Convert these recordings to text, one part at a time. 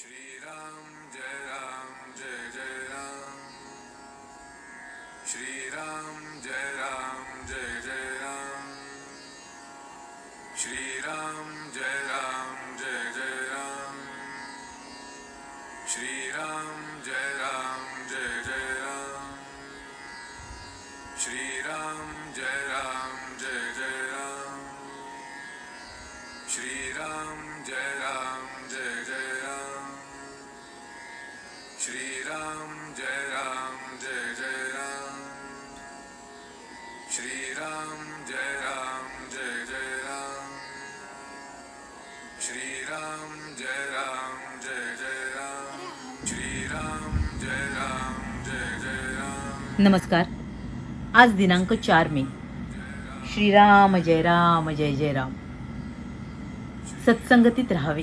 श्रीराम जय राम जय जय राम श्रीराम जय राम जय जय राम श्रीराम जय नमस्कार. आज दिनांक चार मे. श्रीराम जय राम जय जय राम. सत्संगतीत राहावे.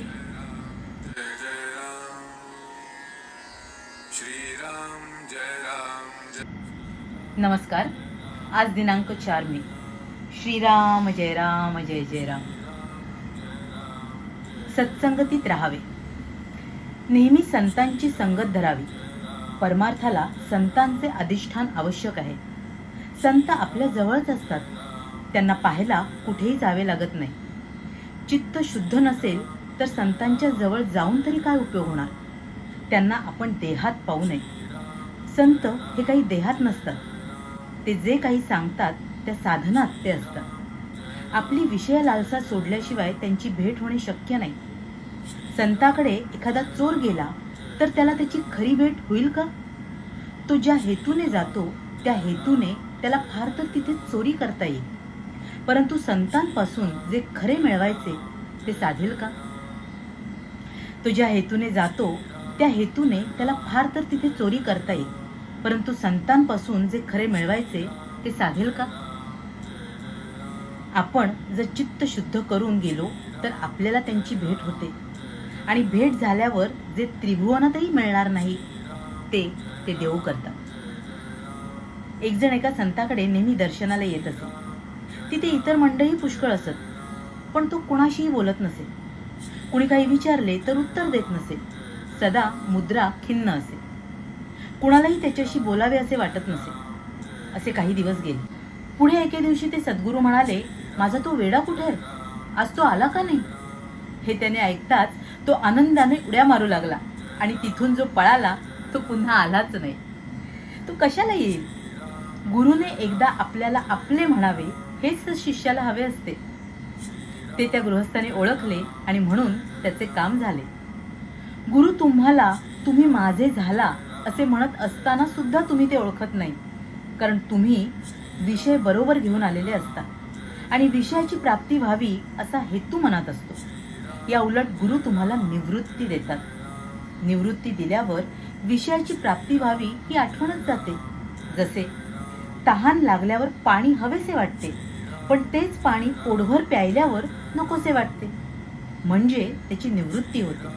नमस्कार. आज दिनांक चार मे. श्रीराम जय राम जय जय राम. सत्संगतीत राहावे. नेहमी संतांची संगत धरावी. परमार्थाला संतांचे अधिष्ठान आवश्यक आहे. संत आपल्या जवळच असतात. त्यांना पाहायला कुठेही जावे लागत नाही. चित्त शुद्ध नसेल तर संतांच्या जवळ जाऊन तरी काय उपयोग होणार? त्यांना आपण देहात पाहू नये. संत हे काही देहात नसतात. ते जे काही सांगतात त्या साधनात ते असतात. आपली विषय लालसा सोडल्याशिवाय त्यांची भेट होणे शक्य नाही. संताकडे एखादा चोर गेला तर त्याला त्याची खरी भेट होईल का? तो ज्या हेतूने जातो त्या हेतूने त्याला फार तर तिथे चोरी करता येईल. परंतु संतांपासून जे खरे मिळवायचे ते साधेल का? तो ज्या हेतूने जातो त्या हेतूने त्याला फार तर तिथे चोरी करता येईल. परंतु संतांपासून जे खरे मिळवायचे ते साधेल का? आपण जर चित्त शुद्ध करून गेलो तर आपल्याला त्यांची भेट होते. आणि भेट झाल्यावर जे त्रिभुवनातही मिळणार नाही ते ते देऊ करतात. एक जण एका संताकडे नेहमी दर्शनाला येत असे. तिथे इतर मंडळी पुष्कळ असत पण तो कुणाशीही बोलत नसे. कुणी काही विचारले तर उत्तर देत नसे. सदा मुद्रा खिन्न असे. कुणालाही त्याच्याशी बोलावे असे वाटत नसे. असे काही दिवस गेले. पुढे एके दिवशी ते सद्गुरू म्हणाले माझा तो वेडा कुठे आहे? आज तो आला का नाही? हे त्याने ऐकताच तो आनंदाने उड्या मारू लागला आणि तिथून जो पळाला तो पुन्हा आलाच नाही. तो कशाला येईल? गुरुने एकदा आपल्याला आपले म्हणावे हेच शिष्याला हवे असते. ते त्या गृहस्थाने ओळखले आणि म्हणून त्याचे काम झाले. गुरु तुम्हाला तुम्ही माझे झाला असे म्हणत असताना सुद्धा तुम्ही ते ओळखत नाही. कारण तुम्ही विषय बरोबर घेऊन आलेले असता. आणि विषयाची प्राप्ती व्हावी असा हेतू मनात असतो. या उलट गुरु तुम्हाला निवृत्ती देतात. निवृत्ती दिल्यावर विषयाची प्राप्ती व्हावी ही आठवणच जाते. जसे तहान लागल्यावर पाणी हवेसे वाटते पण तेच पाणी पोटभर प्यायल्यावर नकोसे वाटते. म्हणजे त्याची निवृत्ती होते.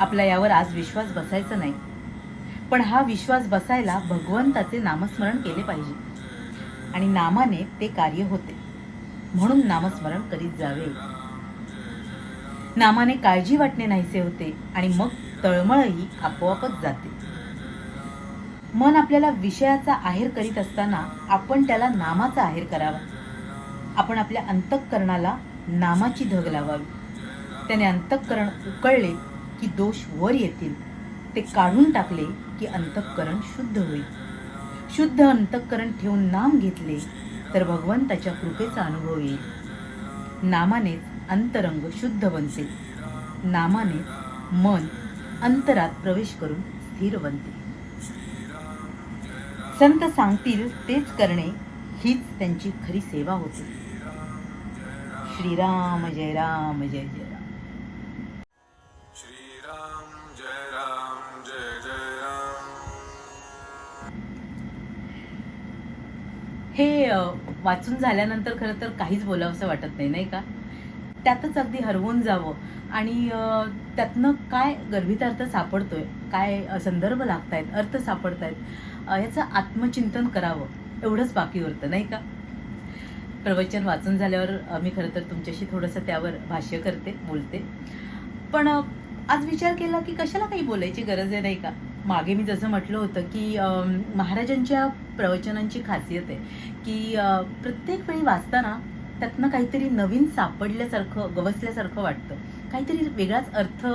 आपला यावर आज विश्वास बसायचा नाही. पण हा विश्वास बसायला भगवंताचे नामस्मरण केले पाहिजे. आणि नामाने ते कार्य होते. म्हणून नामस्मरण करीत जावे. नामाने काळजी वाटणे नाहीसे होते आणि मग तळमळही आपोआपच जाते. मन आपल्याला विषयाचा आहेर करीत असताना आपण त्याला नामाचा आहेर करावा. आपण आपल्या अंतःकरणाला नामाची धग लावावी. त्याने अंतःकरण उकळले की दोष वर येतील. ते काढून टाकले की अंतःकरण शुद्ध होईल. शुद्ध अंतःकरण ठेवून नाम घेतले तर भगवंताच्या कृपेचा अनुभव येईल. नामानेच अंतरंग शुद्ध बनते. नामानेच मन अंतरात प्रवेश करून स्थिर बनते. संत सांगतील तेच करणे हीच त्यांची खरी सेवा होते. श्रीराम जय राम जय जय राम. हे वाचून झाल्यानंतर खरं तर काहीच बोलावंसं वाटत नाही नाही का? त्यातच अगदी हरवून जावं. आणि त्यातनं काय गर्भितार्थ सापडतोय काय संदर्भ संदर्भ लागतायत अर्थ सापडतायत आहेत याचं आत्मचिंतन करावं एवढंच बाकी उरतं नाही का? प्रवचन वाचून झाल्यावर मी खरं तर तुमच्याशी थोडंसं त्यावर भाष्य करते बोलते. पण आज विचार केला की कशाला काही बोलायची गरज आहे नाही का? मागे मी जसं म्हटलं होतं की महाराजांच्या प्रवचनांची खासियत आहे की प्रत्येक वेळी वाचताना त्यातनं काहीतरी नवीन सापडल्यासारखं गवसल्यासारखं वाटतं. काहीतरी वेगळाच अर्थ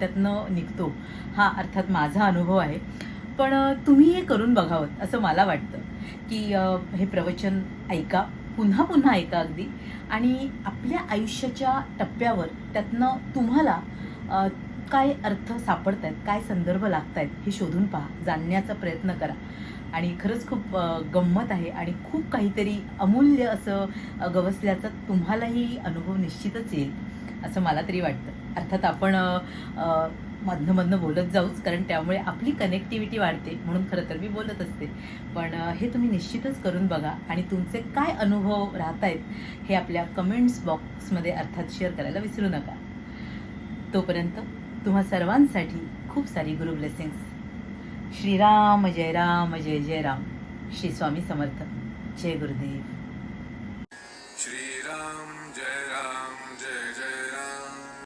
त्यातनं निघतो. हा अर्थात माझा अनुभव आहे. पण तुम्ही हे करून बघावं असं मला वाटतं. की हे प्रवचन ऐका. पुन्हा पुन्हा ऐका अगदी. आणि आपल्या आयुष्याच्या टप्प्यावर त्यातनं तुम्हाला काय अर्थ सापडत आहेत काय संदर्भ लागत आहेत हे शोधून पहा जाणण्याचा प्रयत्न करा. आणि खरंच खूप गंमत आहे आणि खूप काहीतरी अमूल्य असं गवसल्याचा तुम्हालाही अनुभव निश्चितच येईल असं मला तरी वाटतं. अर्थात आपण मधनं मधनं बोलत जाऊच कारण त्यामुळे आपली कनेक्टिव्हिटी वाढते म्हणून खरं तर मी बोलत असते. पण हे तुम्ही निश्चितच करून बघा आणि तुमचे काय अनुभव राहत आहेत हे आपल्या कमेंट्स बॉक्समध्ये अर्थात शेअर करायला विसरू नका. तोपर्यंत तुम्हा सर्वांसाठी खूप सारी गुरु ब्लेसिंग्स श्रीराम जय राम जय जय राम. श्री स्वामी समर्थ. जय गुरुदेव.